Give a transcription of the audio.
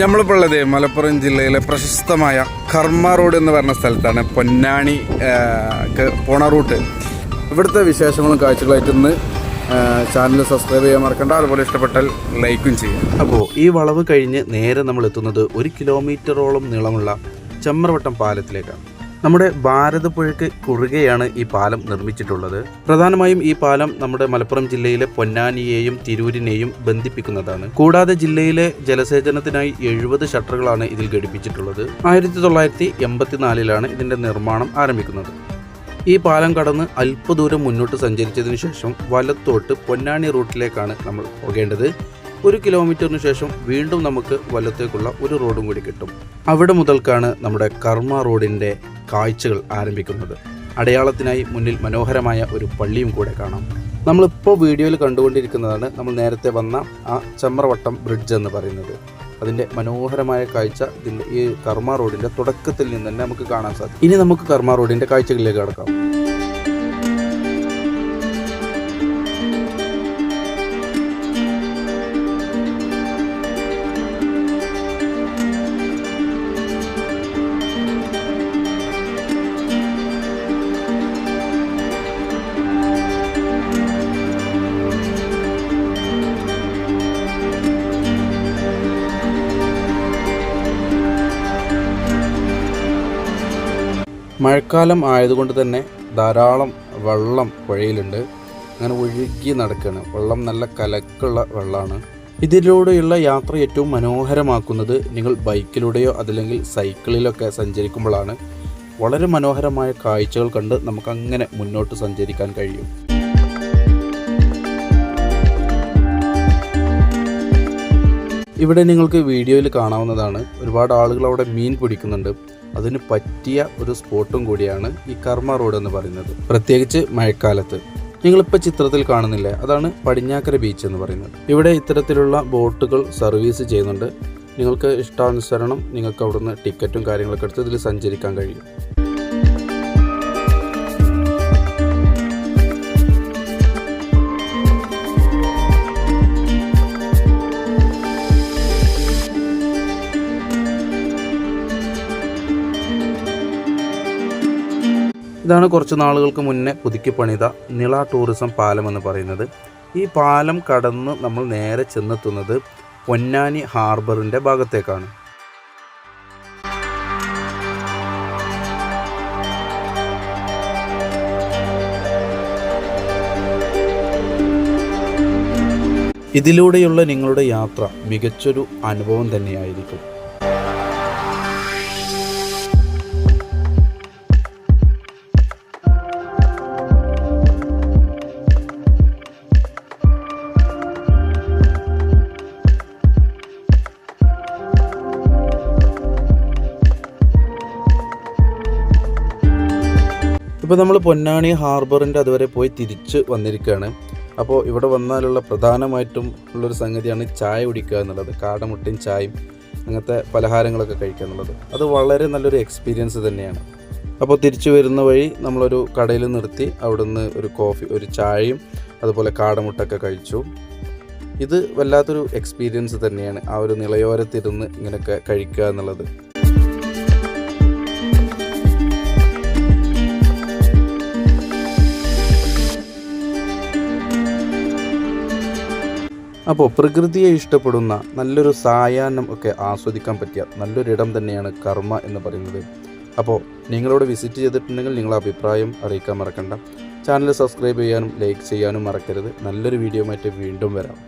നമ്മളിപ്പോൾ ഉള്ളത് മലപ്പുറം ജില്ലയിലെ പ്രശസ്തമായ കർമ്മ റോഡ് എന്ന് പറഞ്ഞ സ്ഥലത്താണ് പൊന്നാണി പോണ റൂട്ട്. ഇവിടുത്തെ വിശേഷങ്ങളും കാഴ്ചകളായിട്ട് ഇന്ന് ചാനൽ സബ്സ്ക്രൈബ് ചെയ്യാൻ മറക്കണ്ട. അതുപോലെ ഇഷ്ടപ്പെട്ടാൽ ലൈക്കും ചെയ്യാം. അപ്പോൾ ഈ വളവ് കഴിഞ്ഞ് നേരെ നമ്മൾ എത്തുന്നത് ഒരു കിലോമീറ്ററോളം നീളമുള്ള ചെമ്മറവട്ടം പാലത്തിലേക്കാണ്. നമ്മുടെ ഭാരതപ്പുഴയ്ക്ക് കുറുകെയാണ് ഈ പാലം നിർമ്മിച്ചിട്ടുള്ളത്. പ്രധാനമായും ഈ പാലം നമ്മുടെ മലപ്പുറം ജില്ലയിലെ പൊന്നാനിയെയും തിരൂരിനെയും ബന്ധിപ്പിക്കുന്നതാണ്. കൂടാതെ ജില്ലയിലെ ജലസേചനത്തിനായി എഴുപത് ഷട്ടറുകളാണ് ഇതിൽ ഘടിപ്പിച്ചിട്ടുള്ളത്. ആയിരത്തി തൊള്ളായിരത്തി എൺപത്തിനാലിലാണ് ഇതിന്റെ നിർമ്മാണം ആരംഭിക്കുന്നത്. ഈ പാലം കടന്ന് അല്പദൂരം മുന്നോട്ട് സഞ്ചരിച്ചതിന് ശേഷം വലത്തോട്ട് പൊന്നാനി റൂട്ടിലേക്കാണ് നമ്മൾ പോകേണ്ടത്. ഒരു കിലോമീറ്ററിന് ശേഷം വീണ്ടും നമുക്ക് വലത്തേക്കുള്ള ഒരു റോഡും കൂടി കിട്ടും. അവിടെ മുതൽക്കാണ് നമ്മുടെ കർമ്മ റോഡിന്റെ കാഴ്ചകൾ ആരംഭിക്കുന്നത്. അടയാളത്തിനായി മുന്നിൽ മനോഹരമായ ഒരു പള്ളിയും കൂടെ കാണാം. നമ്മളിപ്പോൾ വീഡിയോയിൽ കണ്ടുകൊണ്ടിരിക്കുന്നതാണ് നമ്മൾ നേരത്തെ വന്ന ആ ചമ്രവട്ടം ബ്രിഡ്ജ് എന്ന് പറയുന്നത്. അതിന്റെ മനോഹരമായ കാഴ്ച ഇതിന്റെ ഈ കർമ്മ റോഡിന്റെ തുടക്കത്തിൽ നിന്ന് തന്നെ നമുക്ക് കാണാൻ സാധിക്കും. ഇനി നമുക്ക് കർമ്മ റോഡിന്റെ കാഴ്ചകളിലേക്ക് കടക്കാം. മഴക്കാലം ആയതുകൊണ്ട് തന്നെ ധാരാളം വെള്ളം പുഴയിലുണ്ട്. അങ്ങനെ ഒഴുകി നടക്കുകയാണ് വെള്ളം നല്ല കലക്കുള്ള വെള്ളമാണ് ഇതിലൂടെയുള്ള യാത്ര ഏറ്റവും മനോഹരമാക്കുന്നത് നിങ്ങൾ ബൈക്കിലൂടെയോ അതല്ലെങ്കിൽ സൈക്കിളിലൊക്കെ സഞ്ചരിക്കുമ്പോഴാണ്. വളരെ മനോഹരമായ കാഴ്ചകൾ കണ്ട് നമുക്കങ്ങനെ മുന്നോട്ട് സഞ്ചരിക്കാൻ കഴിയും. ഇവിടെ നിങ്ങൾക്ക് വീഡിയോയിൽ കാണാവുന്നതാണ്. ഒരുപാട് ആളുകൾ അവിടെ മീൻ പിടിക്കുന്നുണ്ട്. അതിന് പറ്റിയ ഒരു സ്പോട്ടും കൂടിയാണ് ഈ കർമ്മ റോഡ് എന്ന് പറയുന്നത്. പ്രത്യേകിച്ച് മഴക്കാലത്ത്. നിങ്ങളിപ്പോൾ ചിത്രത്തിൽ കാണുന്നില്ലേ? അതാണ് പടിഞ്ഞാക്കര ബീച്ച് എന്ന് പറയുന്നത്. ഇവിടെ ഇത്തരത്തിലുള്ള ബോട്ടുകൾ സർവീസ് ചെയ്യുന്നുണ്ട്. നിങ്ങൾക്ക് ഇഷ്ടാനുസരണം നിങ്ങൾക്ക് അവിടുന്ന് ടിക്കറ്റും കാര്യങ്ങളൊക്കെ എടുത്ത് ഇതിൽ സഞ്ചരിക്കാൻ കഴിയും. ഇതാണ് കുറച്ച് നാളുകൾക്ക് മുന്നേ പുതുക്കി പണിത നിള ടൂറിസം പാലം എന്ന് പറയുന്നത്. ഈ പാലം കടന്ന് നമ്മൾ നേരെ ചെന്നെത്തുന്നത് പൊന്നാനി ഹാർബറിന്റെ ഭാഗത്തേക്കാണ്. ഇതിലൂടെയുള്ള നിങ്ങളുടെ യാത്ര മികച്ചൊരു അനുഭവം തന്നെയായിരിക്കും. ഇപ്പോൾ നമ്മൾ പൊന്നാനി ഹാർബറിന്റെ അതുവരെ പോയി തിരിച്ച് വന്നിരിക്കുകയാണ് അപ്പോൾ ഇവിടെ വന്നാലുള്ള പ്രധാനമായിട്ടും ഉള്ളൊരു സംഗതിയാണ് ചായ കുടിക്കുക എന്നുള്ളത്. കാടമുട്ടയും ചായയും അങ്ങനത്തെ പലഹാരങ്ങളൊക്കെ കഴിക്കുക എന്നുള്ളത്. അത് വളരെ നല്ലൊരു എക്സ്പീരിയൻസ് തന്നെയാണ്. അപ്പോൾ തിരിച്ചു വരുന്ന വഴി നമ്മളൊരു കടയിൽ നിർത്തി അവിടുന്ന് ഒരു കോഫി ഒരു ചായയും അതുപോലെ കാടമുട്ടൊക്കെ കഴിച്ചു. ഇത് വല്ലാത്തൊരു എക്സ്പീരിയൻസ് തന്നെയാണ്. ആ ഒരു നിളയോരത്തിരുന്ന് ഇങ്ങനെയൊക്കെ കഴിക്കുക എന്നുള്ളത്. അപ്പോൾ പ്രകൃതിയെ ഇഷ്ടപ്പെടുന്ന നല്ലൊരു സായാഹ്നം ഒക്കെ ആസ്വദിക്കാൻ പറ്റിയ നല്ലൊരിടം തന്നെയാണ് കർമ്മ എന്ന് പറയുന്നത്. അപ്പോൾ നിങ്ങളോട് വിസിറ്റ് ചെയ്തിട്ടുണ്ടെങ്കിൽ നിങ്ങളുടെ അഭിപ്രായം അറിയിക്കാൻ മറക്കണ്ട. ചാനൽ സബ്സ്ക്രൈബ് ചെയ്യാനും ലൈക്ക് ചെയ്യാനും മറക്കരുത്. നല്ലൊരു വീഡിയോ വീണ്ടും വരാം.